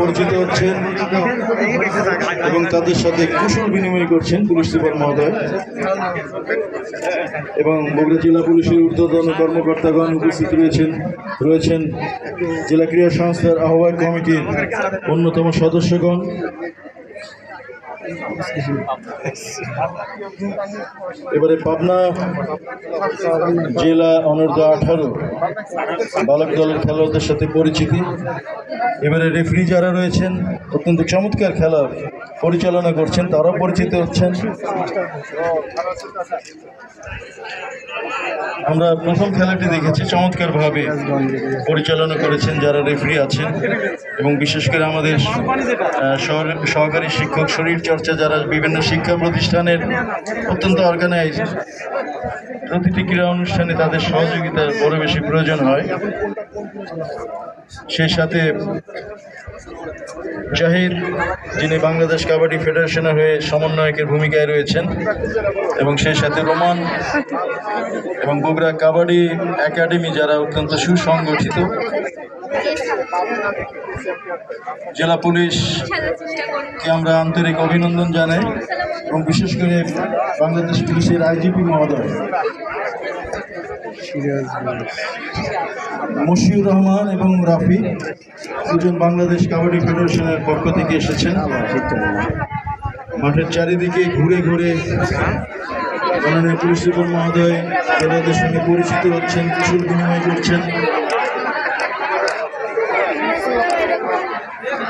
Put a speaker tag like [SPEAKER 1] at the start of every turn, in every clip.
[SPEAKER 1] পরিচিত হচ্ছেন এবং তাদের সাথে কুশল বিনিময় করছেন পুলিশ সুপার মহোদয় এবং বগুড়া জেলা পুলিশের ঊর্ধ্বতন কর্মকর্তাগণ উপস্থিত রয়েছেন রয়েছেন জেলা ক্রীড়া সংস্থার আহ্বায়ক কমিটির অন্যতম সদস্যগণ এবারে পাবনা জেলা অনর্ধ আঠারো বালক দলের খেলোয়াড়দের সাথে পরিচিতি এবারে রেফারি যারা রয়েছেন অত্যন্ত চমৎকার খেলা পরিচালনা করছেন তারাও পরিচিত হচ্ছেন আমরা প্রথম খেলাটি দেখেছি চমৎকারভাবে পরিচালনা করেছেন যারা রেফারি আছেন এবং বিশেষ করে আমাদের সহকারী শিক্ষক শরীর চর্চা যারা বিভিন্ন শিক্ষা প্রতিষ্ঠানের অত্যন্ত অর্গানাইজ প্রতিটি ক্রীড়া অনুষ্ঠানে তাদের সহযোগিতার বড় বেশি প্রয়োজন হয় সেই সাথে জাহির যিনি বাংলাদেশ কাবাডি ফেডারেশনের হয়ে সমন্বয়কের ভূমিকায় রয়েছেন এবং সেই সাথে রোমান এবং বোগরা কাবাডি একাডেমি যারা অত্যন্ত সুসংগঠিত জেলা পুলিশকে আমরা আন্তরিক অভিনন্দন জানাই এবং বিশেষ করে বাংলাদেশ পুলিশের আইজিপি মহোদয় মশিউর রহমান এবং রাফি দুজন বাংলাদেশ কাবাডি ফেডারেশনের পক্ষ থেকে এসেছেন মাঠের চারিদিকে ঘুরে ঘুরে মাননীয় পুলিশ সুপার মহোদয় খেলোয়াদের সঙ্গে পরিচিত হচ্ছেন কিশোর বিনিময় করছেন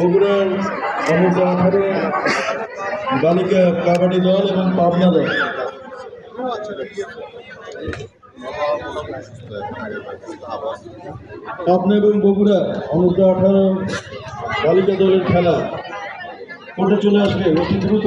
[SPEAKER 1] বগুড়ার অমুক আঠারো বালিকা কাবাডি দল এবং পাবনা দল পাবনা এবং বগুড়া অনূর্ধ আঠারো বালিকা দলের খেলা কোনটা চলে আসবে অতি দ্রুত